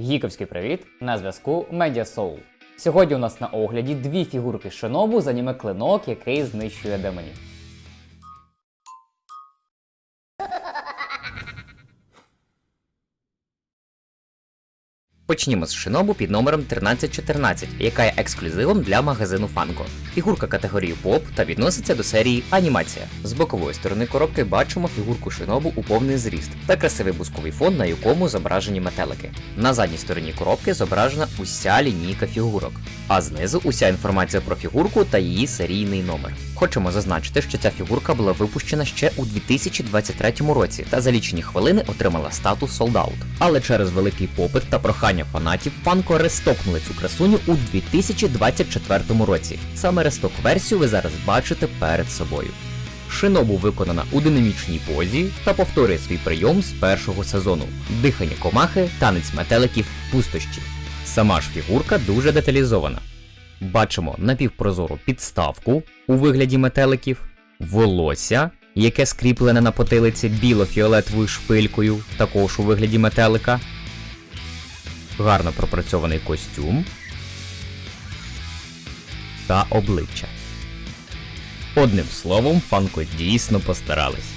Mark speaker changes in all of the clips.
Speaker 1: Гіковський привіт! На зв'язку Media Soul. Сьогодні у нас на огляді дві фігурки Шинобу з аніме клинок, який знищує демонів.
Speaker 2: Почнімо з шинобу під номером 1314, яка є ексклюзивом для магазину Funko. Фігурка категорії поп та відноситься до серії анімація. З бокової сторони коробки бачимо фігурку шинобу у повний зріст та красивий бусковий фон, на якому зображені метелики. На задній стороні коробки зображена уся лінійка фігурок, а знизу уся інформація про фігурку та її серійний номер. Хочемо зазначити, що ця фігурка була випущена ще у 2023 році та за лічені хвилини отримала статус Out. Але через великий попит та прохання фанатів Фанко рестокнули цю красуню у 2024 році. Саме ресток версію ви зараз бачите перед собою. Шинобу виконана у динамічній позі та повторює свій прийом з першого сезону: дихання комахи, танець метеликів, пустощі. Сама ж фігурка дуже деталізована. Бачимо напівпрозору підставку у вигляді метеликів, волосся, яке скріплене на потилиці біло-фіолетовою шпилькою, також у вигляді метелика, гарно пропрацьований костюм та обличчя. Одним словом, фанко дійсно постарались.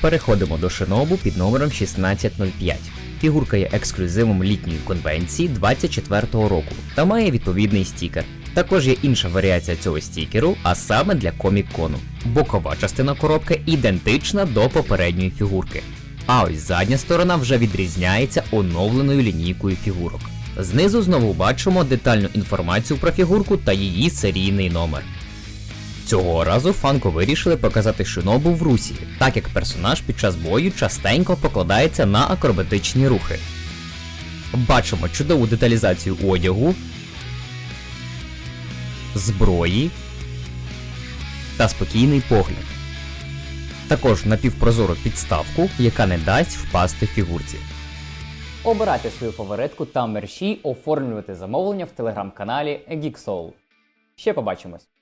Speaker 2: Переходимо до шинобу під номером 1605. Фігурка є ексклюзивом літньої конвенції 24-го року та має відповідний стікер. Також є інша варіація цього стікеру, а саме для комік-кону. Бокова частина коробки ідентична до попередньої фігурки. А ось задня сторона вже відрізняється оновленою лінійкою фігурок. Знизу знову бачимо детальну інформацію про фігурку та її серійний номер. Цього разу Фанко вирішили показати Шинобу в русі, так як персонаж під час бою частенько покладається на акробатичні рухи. Бачимо чудову деталізацію одягу, зброї та спокійний погляд. Також напівпрозору підставку, яка не дасть впасти фігурці.
Speaker 1: Обирайте свою фаворитку та мерші, оформлювати замовлення в телеграм-каналі Geek Soul. Ще побачимось!